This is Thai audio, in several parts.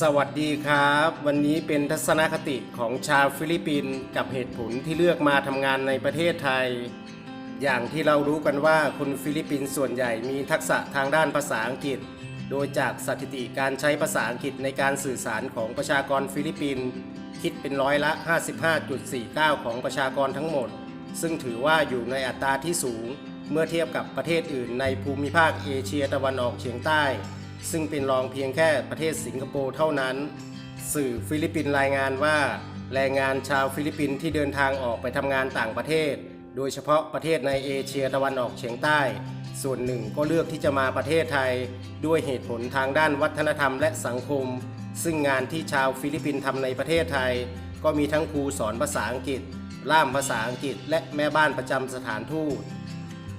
สวัสดีครับ วันนี้เป็นทัศนคติของชาวฟิลิปปินส์กับเหตุผลที่เลือกมาทำงานในประเทศไทย อย่างที่เรารู้กันว่าคนฟิลิปปินส์ส่วนใหญ่มีทักษะทางด้านภาษาอังกฤษ โดยจากสถิติการใช้ภาษาอังกฤษในการสื่อสารของประชากรฟิลิปปินส์คิดเป็นร้อยละ 55.49 ของประชากรทั้งหมด ซึ่งถือว่าอยู่ในอัตราที่สูง เมื่อเทียบกับประเทศอื่นในภูมิภาคเอเชียตะวันออกเฉียงใต้ ซึ่งเป็นรองเพียงแค่ประเทศสิงคโปร์เท่านั้น สื่อฟิลิปปินส์รายงานว่า แรงงานชาวฟิลิปปินส์ที่เดินทางออกไปทำงานต่างประเทศ โดยเฉพาะประเทศในเอเชียตะวันออกเฉียงใต้ ส่วนหนึ่งก็เลือกที่จะมาประเทศไทย ด้วยเหตุผลทางด้านวัฒนธรรมและสังคม ซึ่งงานที่ชาวฟิลิปปินส์ทำในประเทศไทย ก็มีทั้งครูสอนภาษาอังกฤษ ล่ามภาษาอังกฤษ และแม่บ้านประจำสถานทูต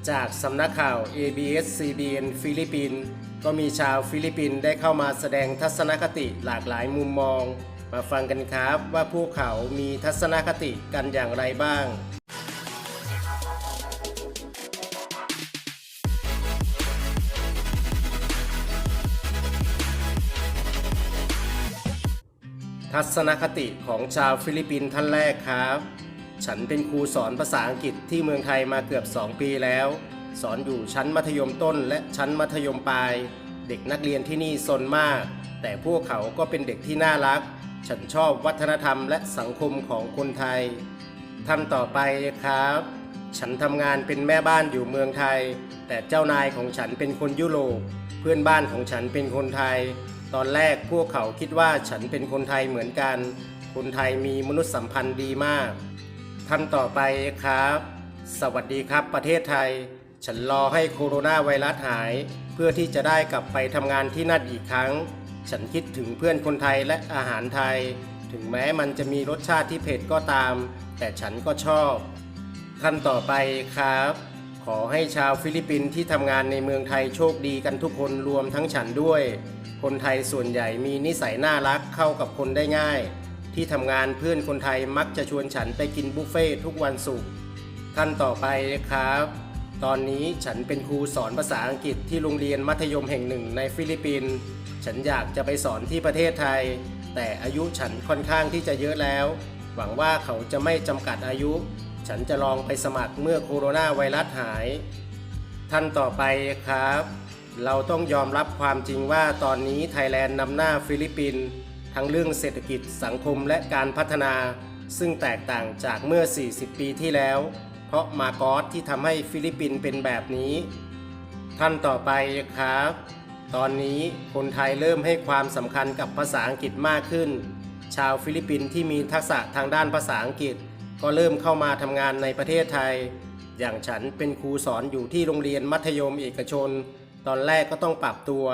จากสำนักข่าว ABS-CBN ฟิลิปปินส์ ก็มีชาวฟิลิปปินส์ได้เข้ามาแสดงทัศนคติหลากหลายมุมมอง มาฟังกันครับว่าพวกเขามีทัศนคติกันอย่างไรบ้าง ทัศนคติของชาวฟิลิปปินส์ท่านแรกครับ ฉันเป็นครูสอนภาษาอังกฤษที่เมืองไทยมาเกือบ 2 ปีแล้ว สอนอยู่ชั้นมัธยมต้นและชั้นมัธยมปลาย เด็กนักเรียนที่นี่ซนมาก แต่พวกเขาก็เป็นเด็กที่น่ารัก ฉันชอบวัฒนธรรมและสังคมของคนไทยท่านต่อไปครับ ฉันทำงานเป็นแม่บ้านอยู่เมืองไทย แต่เจ้านายของฉันเป็นคนยุโรป เพื่อนบ้านของฉันเป็นคนไทย ตอนแรกพวกเขาคิดว่าฉันเป็นคนไทยเหมือนกัน คนไทยมีมนุษยสัมพันธ์ดีมากท่านต่อไปครับ สวัสดีครับประเทศไทย ฉันรอให้โคโรนาไวรัสหาย เพื่อที่จะได้กลับไปทำงานที่นั่นอีกครั้ง ฉันคิดถึงเพื่อนคนไทยและอาหารไทย ถึงแม้มันจะมีรสชาติที่เผ็ดก็ตาม แต่ฉันก็ชอบท่านต่อไปครับ ขอให้ชาวฟิลิปปินส์ที่ทำงานในเมืองไทยโชคดีกันทุกคนรวมทั้งฉันด้วย คนไทยส่วนใหญ่มีนิสัยน่ารักเข้ากับคนได้ง่าย ที่ทำงานเพื่อนคนไทยมักจะชวนฉันไปกินบุฟเฟ่ทุกวันศุกร์ท่านต่อไปครับ ตอนนี้ฉันเป็นครูสอนภาษาอังกฤษที่โรงเรียนมัธยมแห่งหนึ่งในฟิลิปปินส์ ฉันอยากจะไปสอนที่ประเทศไทย แต่อายุฉันค่อนข้างที่จะเยอะแล้ว หวังว่าเขาจะไม่จำกัดอายุ ฉันจะลองไปสมัครเมื่อโคโรนาไวรัสหาย ท่านต่อไปครับ เราต้องยอมรับความจริงว่าตอนนี้ไทยแลนด์นำหน้าฟิลิปปินส์ทั้งเรื่องเศรษฐกิจสังคมและการพัฒนา ซึ่งแตกต่างจากเมื่อ 40 ปีที่แล้ว เพราะมาโกอสที่ทำให้ฟิลิปปินส์เป็นแบบนี้ ท่านต่อไปครับ ตอนนี้คนไทยเริ่มให้ความสำคัญกับภาษาอังกฤษมากขึ้น ชาวฟิลิปปินส์ที่มีทักษะทางด้านภาษาอังกฤษ ก็เริ่มเข้ามาทำงานในประเทศไทย อย่างฉันเป็นครูสอนอยู่ที่โรงเรียนมัธยมเอกชน ตอนแรกก็ต้องปรับตัว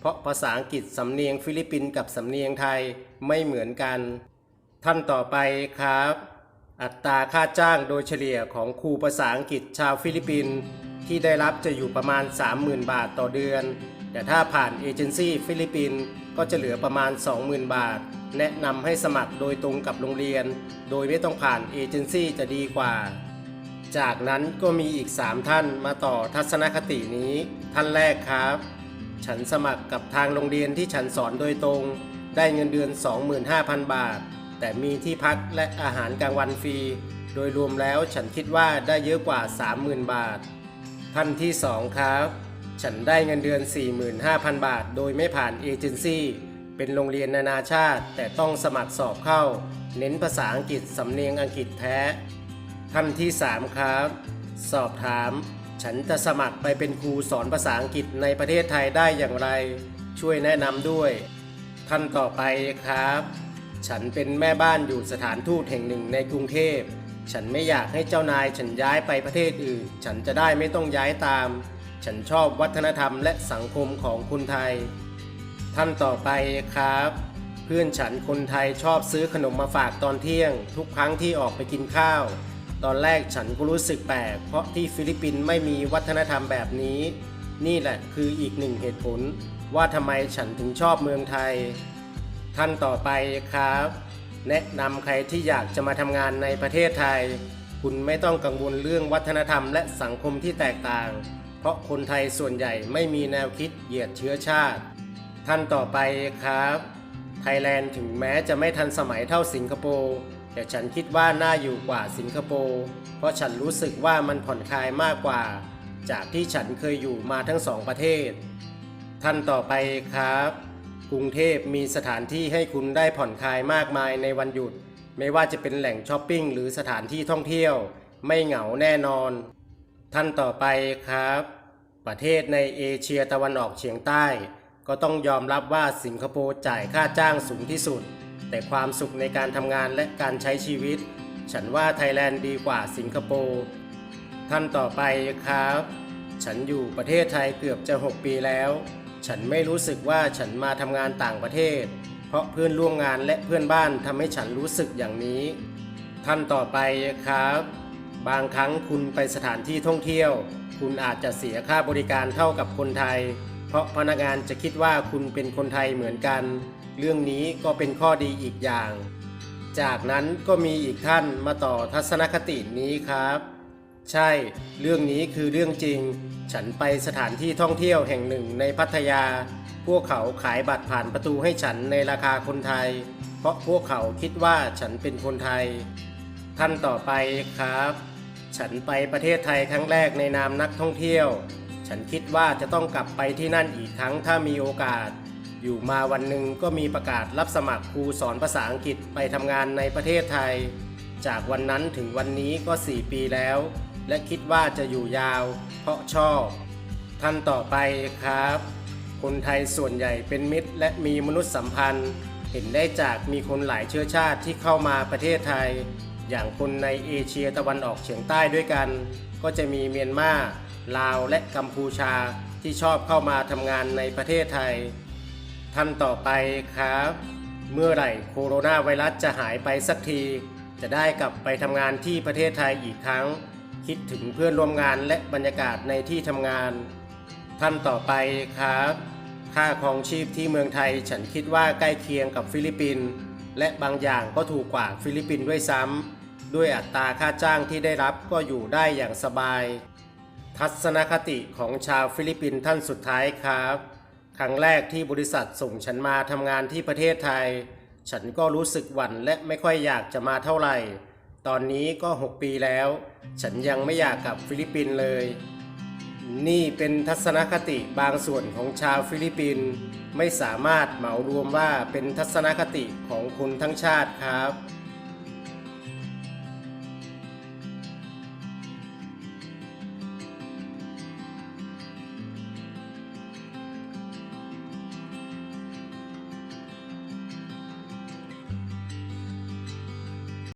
เพราะภาษาอังกฤษสำเนียงฟิลิปปินส์กับสำเนียงไทยไม่เหมือนกัน ท่านต่อไปครับ อัตราค่าจ้างโดยเฉลี่ยของครูภาษาอังกฤษชาวฟิลิปปินส์ที่ได้รับจะอยู่ประมาณ 30,000 บาทต่อเดือน แต่ถ้าผ่านเอเจนซี่ฟิลิปปินส์ก็จะเหลือประมาณ 20,000 บาท แนะนำให้สมัครโดยตรงกับโรงเรียน โดยไม่ต้องผ่านเอเจนซี่จะดีกว่า จากนั้นก็มีอีก 3 ท่านมาต่อทัศนคตินี้ ท่านแรกครับ ฉันสมัครกับทางโรงเรียนที่ฉันสอนโดยตรง ได้เงินเดือน 25,000 บาท แต่มีที่พักและอาหารกลางวันฟรี โดยรวมแล้วฉันคิดว่าได้เยอะกว่า 30,000 บาท ท่านที่ 2 ครับ ฉันได้เงินเดือน 45,000 บาท โดยไม่ผ่านเอเจนซี่เป็นโรงเรียนนานาชาติ แต่ต้องสมัครสอบเข้า เน้นภาษาอังกฤษสำเนียงอังกฤษแท้ ท่านที่ 3 ครับ สอบถาม ฉันจะสมัครไปเป็นครูสอนภาษาอังกฤษในประเทศไทยได้อย่างไร ช่วยแนะนำด้วย ท่านต่อไปครับ ฉันเป็นแม่บ้านอยู่สถานทูตแห่งหนึ่งในกรุงเทพ ฉันไม่อยากให้เจ้านายฉันย้ายไปประเทศอื่น ฉันจะได้ไม่ต้องย้ายตาม ฉันชอบวัฒนธรรมและสังคมของคนไทย ท่านต่อไปครับ เพื่อนฉันคนไทยชอบซื้อขนมมาฝากตอนเที่ยง ทุกครั้งที่ออกไปกินข้าว ตอนแรกฉันก็รู้สึกแปลก เพราะที่ฟิลิปปินส์ไม่มีวัฒนธรรมแบบนี้ นี่แหละคืออีกหนึ่งเหตุผล ว่าทำไมฉันถึงชอบเมืองไทย ท่านต่อไปครับ แนะนำใครที่อยากจะมาทำงานในประเทศไทย คุณไม่ต้องกังวลเรื่องวัฒนธรรมและสังคมที่แตกต่าง เพราะคนไทยส่วนใหญ่ไม่มีแนวคิดเหยียดเชื้อชาติ ท่านต่อไปครับไทยแลนด์ถึงแม้จะไม่ทันสมัยเท่าสิงคโปร์แต่ฉันคิดว่าน่าอยู่กว่าสิงคโปร์เพราะฉันรู้สึกว่ามันผ่อนคลายมากกว่า จากที่ฉันเคยอยู่มาทั้งสองประเทศ ท่านต่อไปครับ กรุงเทพมีสถานที่ให้คุณได้ผ่อนคลายมากมายในวันหยุด ไม่ว่าจะเป็นแหล่งช้อปปิ้งหรือสถานที่ท่องเที่ยว ไม่เหงาแน่นอน ท่านต่อไปครับ ประเทศในเอเชียตะวันออกเฉียงใต้ ก็ต้องยอมรับว่าสิงคโปร์จ่ายค่าจ้างสูงที่สุด แต่ความสุขในการทำงานและการใช้ชีวิต ฉันว่าไทยแลนด์ดีกว่าสิงคโปร์ท่านต่อไปครับ ฉันอยู่ประเทศไทยเกือบจะ 6 ปีแล้ว ฉันไม่รู้สึกว่าฉันมาทำงานต่างประเทศ เพราะเพื่อนร่วมงานและเพื่อนบ้านทำให้ฉันรู้สึกอย่างนี้ ท่านต่อไปครับ บางครั้งคุณไปสถานที่ท่องเที่ยว คุณอาจจะเสียค่าบริการเท่ากับคนไทย เพราะพนักงานจะคิดว่าคุณเป็นคนไทยเหมือนกัน เรื่องนี้ก็เป็นข้อดีอีกอย่าง จากนั้นก็มีอีกท่านมาต่อทัศนคตินี้ครับ ใช่ เรื่องนี้คือเรื่องจริง ฉันไปสถานที่ท่องเที่ยวแห่งหนึ่งในพัทยา พวกเขาขายบัตรผ่านประตูให้ฉันในราคาคนไทย เพราะพวกเขาคิดว่าฉันเป็นคนไทย ท่านต่อไปครับ ฉันไปประเทศไทยครั้งแรกในนามนักท่องเที่ยว ฉันคิดว่าจะต้องกลับไปที่นั่นอีกครั้งถ้ามีโอกาส อยู่มาวันหนึ่งก็มีประกาศรับสมัครครูสอนภาษาอังกฤษไปทำงานในประเทศไทย จากวันนั้นถึงวันนี้ก็ 4 ปีแล้ว และคิดว่าจะอยู่ยาว เพราะชอบท่านต่อไปครับ คนไทยส่วนใหญ่เป็นมิตรและมีมนุษยสัมพันธ์ เห็นได้จากมีคนหลายเชื้อชาติที่เข้ามาประเทศไทย อย่างคนในเอเชียตะวันออกเฉียงใต้ด้วยกัน ก็จะมีเมียนมาลาวและกัมพูชาที่ชอบเข้ามาทำงานในประเทศไทย ท่านต่อไปครับ เมื่อไหร่โคโรนาไวรัสจะหายไปสักที จะได้กลับไปทำงานที่ประเทศไทยอีกครั้ง คิดถึงเพื่อนร่วมงานและบรรยากาศในที่ทำงาน ท่านต่อไปครับค่าครองชีพที่เมืองไทยฉันคิดว่าใกล้เคียงกับฟิลิปปินส์และบางอย่างก็ถูกกว่าฟิลิปปินส์ด้วยซ้ำด้วยอัตราค่าจ้างที่ได้รับก็อยู่ได้อย่างสบาย ทัศนคติของชาวฟิลิปปินส์ท่านสุดท้ายครับ ครั้งแรกที่บริษัทส่งฉันมาทำงานที่ประเทศไทย ฉันก็รู้สึกหวั่นและไม่ค่อยอยากจะมาเท่าไหร่ ตอนนี้ก็ 6 ปีแล้ว ฉันยังไม่อยากกลับฟิลิปปินส์เลย นี่เป็นทัศนคติบางส่วนของชาวฟิลิปปินส์ไม่สามารถเหมารวมว่าเป็นทัศนคติของคนทั้งชาติครับ